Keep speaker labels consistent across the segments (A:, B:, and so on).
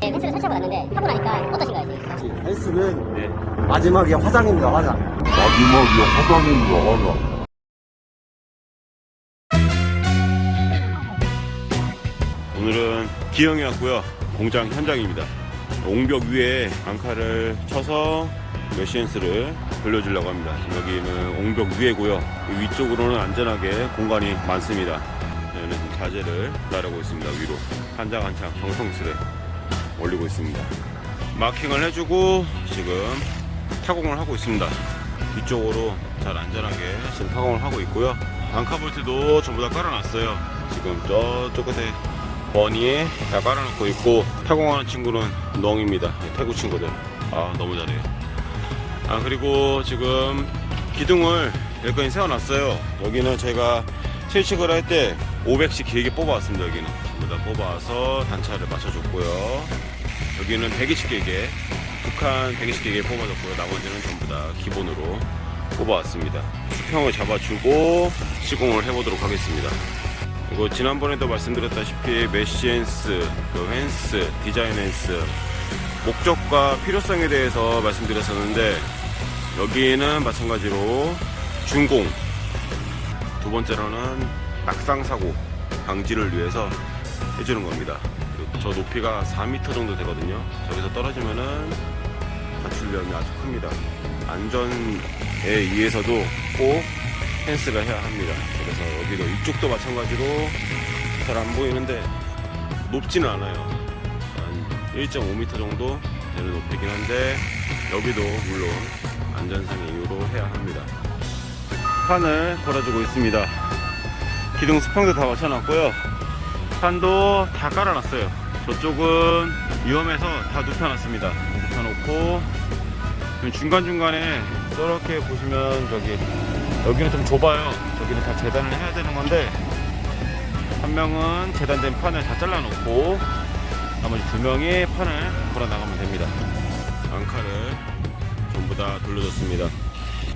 A: 네, 펜스를 설치하고 났는데 하고 나니까 어떠신가요? 지금?
B: 헬스는
C: 네.
B: 마지막에 화장입니다, 화장.
D: 마지막에 화장인 나가라.
C: 오늘은 기형이 왔고요. 공장 현장입니다. 옹벽 위에 앙카를 쳐서 메시엔스를 돌려주려고 합니다. 지금 여기는 옹벽 위에고요. 이 위쪽으로는 안전하게 공간이 많습니다. 저는 지금 자재를 나르고 있습니다. 위로 한 장 한장 정성스레 올리고 있습니다. 마킹을 해주고 지금 타공을 하고 있습니다. 뒤쪽으로 잘 안전하게 지금 타공을 하고 있고요. 앙카 볼트도 전부 다 깔아놨어요. 지금 저쪽 끝에 버니에 다 깔아놓고 있고 타공하는 친구는 넝입니다. 태국 친구들. 아 너무 잘해요. 아 그리고 지금 기둥을 여기까지 세워놨어요. 여기는 제가 실측을 할 때 500씩 길게 뽑아왔습니다. 여기는 전부 다 뽑아서 단차를 맞춰줬고요. 여기는 120 길게 북한 120 길게 뽑아줬고요. 나머지는 전부 다 기본으로 뽑아왔습니다. 수평을 잡아주고 시공을 해보도록 하겠습니다. 그리고 지난번에도 말씀드렸다시피 메시엔스, 그 펜스, 디자인 펜스 목적과 필요성에 대해서 말씀드렸었는데 여기는 마찬가지로 준공 두 번째로는 낙상 사고 방지를 위해서 해주는 겁니다. 저 높이가 4m 정도 되거든요. 저기서 떨어지면은 다칠 위험이 아주 큽니다. 안전에 의해서도 꼭 펜스가 해야 합니다. 그래서 여기도 이쪽도 마찬가지로 잘 안 보이는데 높지는 않아요. 한 1.5m 정도 되는 높이긴 한데 여기도 물론 안전상의 이유로 해야 합니다. 판을 걸어주고 있습니다. 기둥 수평도 다 맞춰놨고요. 판도 다 깔아놨어요. 저쪽은 위험해서 다 눕혀놨습니다. 눕혀놓고 중간중간에 저렇게 보시면 저기 여기는 좀 좁아요. 저기는 다 재단을 해야 되는 건데 한 명은 재단된 판을 다 잘라놓고 나머지 두 명이 판을 걸어 나가면 됩니다. 앙카를 전부 다 돌려줬습니다.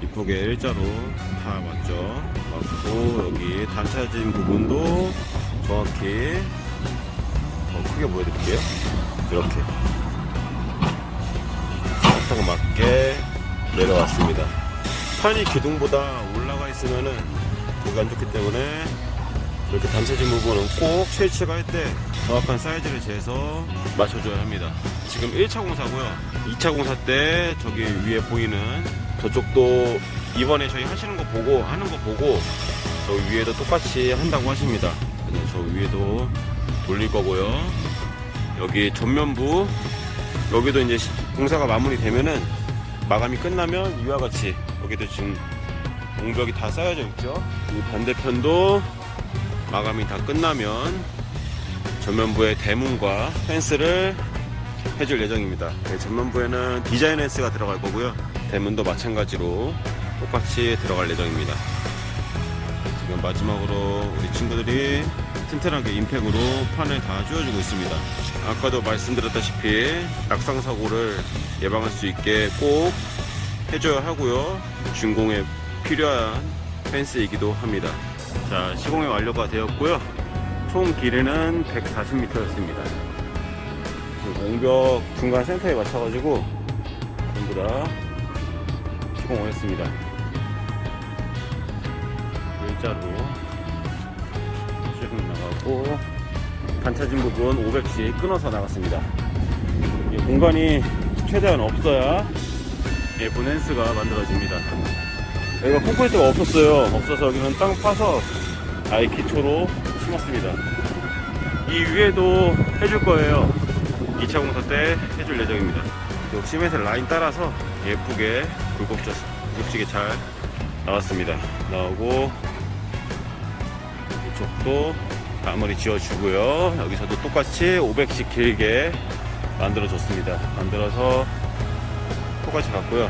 C: 이폭에 일자로 다 맞죠. 맞고 여기 단차진 부분도 정확히 더 크게 보여드릴게요. 이렇게 딱딱 맞게 내려왔습니다. 판이 기둥보다 올라가 있으면은 되게 안 좋기 때문에 이렇게 단차진 부분은 꼭 실측할 때 정확한 사이즈를 재서 맞춰줘야 합니다. 지금 1차 공사고요. 2차 공사 때 저기 위에 보이는 저쪽도 이번에 저희 하시는 거 보고 하는 거 보고 저 위에도 똑같이 한다고 하십니다. 그래서 저 위에도 돌릴 거고요. 여기 전면부 여기도 이제 시- 공사가 마무리되면은 마감이 끝나면 이와 같이 여기도 지금 공벽이 다 쌓여져 있죠. 이 반대편도 마감이 다 끝나면 전면부에 대문과 펜스를 해줄 예정입니다. 네, 전면부에는 디자인 펜스가 들어갈 거고요. 대문도 마찬가지로 똑같이 들어갈 예정입니다. 지금 마지막으로 우리 친구들이 튼튼하게 임팩으로 판을 다 쥐어주고 있습니다. 아까도 말씀드렸다시피 낙상 사고를 예방할 수 있게 꼭 해줘야 하고요. 준공에 필요한 펜스이기도 합니다. 자, 시공이 완료가 되었고요. 총 길이는 140m였습니다. 공벽 중간 센터에 맞춰가지고 전부 다 시공을 했습니다. 일자로 쭉 나가고 단차진 부분 500씩 끊어서 나갔습니다. 이 공간이 최대한 없어야 예쁜 헨스가 만들어집니다. 여기가 콘크리트가 없었어요. 없어서 여기는 땅 파서 아예 기초로 심었습니다. 이 위에도 해줄 거예요. 2차 공사 때 해줄 예정입니다. 또 시멘트 라인 따라서 예쁘게 굴곡지게 잘 나왔습니다. 나오고 이쪽도 마무리 지어주고요. 여기서도 똑같이 500씩 길게 만들어줬습니다. 만들어서 똑같이 갔고요.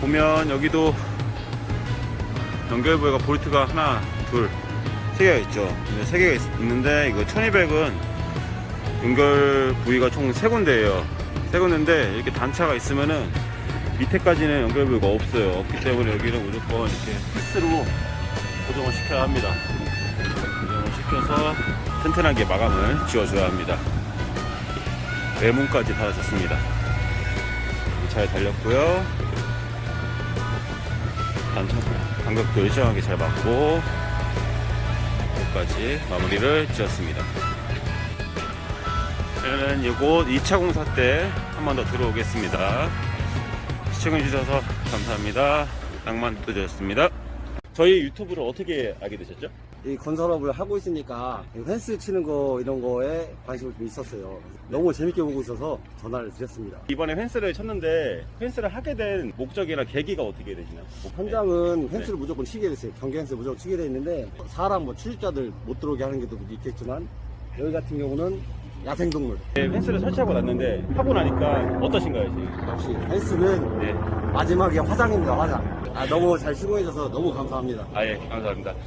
C: 보면 여기도 연결부에가 볼트가 하나, 둘, 세 개가 있죠. 근데 세 개가 있, 는데 이거 1200은 연결 부위가 총 세 군데예요. 세 군데인데 이렇게 단차가 있으면은 밑에까지는 연결 부위가 없어요. 없기 때문에 여기는 무조건 이렇게 피스로 고정을 시켜야 합니다. 시켜서 튼튼하게 마감을 지어줘야 합니다. 외문까지 달아줬습니다. 잘 달렸고요. 단차 간격도 일정하게 잘 맞고 여기까지 마무리를 지었습니다. 저는 이곳 2차 공사 때 한 번 더 들어오겠습니다. 시청해주셔서 감사합니다. 낭만 뚜저였습니다. 저희 유튜브를 어떻게 알게 되셨죠?
B: 이 건설업을 하고 있으니까 이 펜스 치는 거 이런 거에 관심이 좀 있었어요. 너무 재밌게 보고 있어서 전화를 드렸습니다.
C: 이번에 펜스를 쳤는데 펜스를 하게 된 목적이나 계기가 어떻게 되시나요?
B: 현장은 펜스를 무조건 치게 됐어요. 경기 펜스 무조건 치게 돼 있는데 사람 뭐 출입자들 못 들어오게 하는 게도 있겠지만 여기 같은 경우는 야생동물.
C: 네, 펜스를 설치하고 났는데 하고 나니까 어떠신가요 지금?
B: 역시 펜스는
C: 네,
B: 마지막에 화장입니다. 화장. 아, 너무 잘 수고해줘서 너무 감사합니다.
C: 아예 감사합니다.